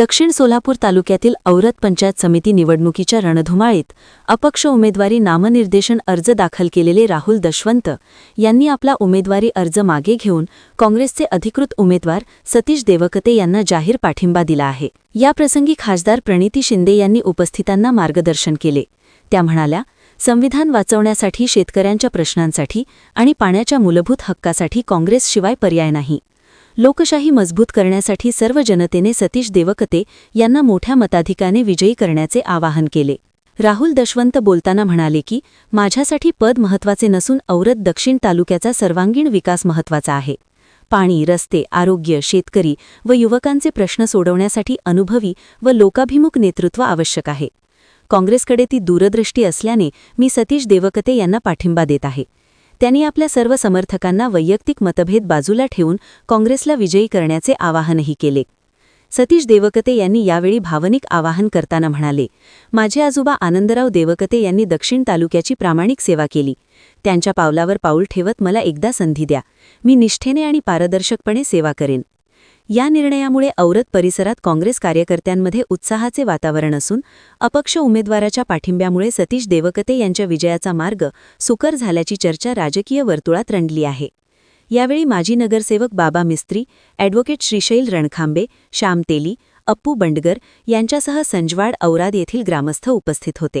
दक्षिण सोलापूर तालुक्यातील औरत पंचायत समिती निवडणुकीच्या रणधुमाळीत अपक्ष उमेदवारी नामनिर्देशन अर्ज दाखल केलेले राहुल दशवंत यांनी आपला उमेदवारी अर्ज मागे घेऊन काँग्रेसचे अधिकृत उमेदवार सतीश देवकते यांना जाहीर पाठिंबा दिला आहे. याप्रसंगी खासदार प्रणिती शिंदे यांनी उपस्थितांना मार्गदर्शन केले. त्या म्हणाल्या संविधान वाचवण्यासाठी शेतकऱ्यांच्या प्रश्नांसाठी आणि पाण्याच्या मूलभूत हक्कासाठी काँग्रेसशिवाय पर्याय नाही. लोकशाही मजबूत करण्यासाठी सर्व जनतेने सतीश देवकते यांना मोठ्या मताधिकाने विजयी करण्याचे आवाहन केले. राहुल दशवंत बोलताना म्हणाले की माझ्यासाठी पद महत्त्वाचे नसून औरत दक्षिण तालुक्याचा सर्वांगीण विकास महत्त्वाचा आहे. पाणी रस्ते आरोग्य शेतकरी व युवकांचे प्रश्न सोडवण्यासाठी अनुभवी व लोकाभिमुख नेतृत्व आवश्यक आहे. काँग्रेसकडे ती दूरदृष्टी असल्याने मी सतीश देवकते यांना पाठिंबा देत आहे. त्यांनी आपल्या सर्व समर्थकांना वैयक्तिक मतभेद बाजूला ठेवून काँग्रेसला विजयी करण्याचे आवाहनही केले. सतीश देवकते यांनी यावेळी भावनिक आवाहन करताना म्हणाले माझे आजोबा आनंदराव देवकते यांनी दक्षिण तालुक्याची प्रामाणिक सेवा केली. त्यांच्या पावलावर पाऊल ठेवत मला एकदा संधी द्या. मी निष्ठेने आणि पारदर्शकपणे सेवा करेन. या निर्णयामुळे औरत परिसरात काँग्रेस कार्यकर्त्यांमध्ये उत्साहाचे वातावरण असून अपक्ष उमेदवाराच्या पाठिंब्यामुळे सतीश देवकते यांच्या विजयाचा मार्ग सुकर झाल्याची चर्चा राजकीय वर्तुळात रंगली आहे. यावेळी माजी नगरसेवक बाबा मिस्त्री ॲडव्होकेट श्रीशैल रणखांबे श्याम तेली अप्पू बंडगर यांच्यासह संजवाड औराद येथील ग्रामस्थ उपस्थित होते.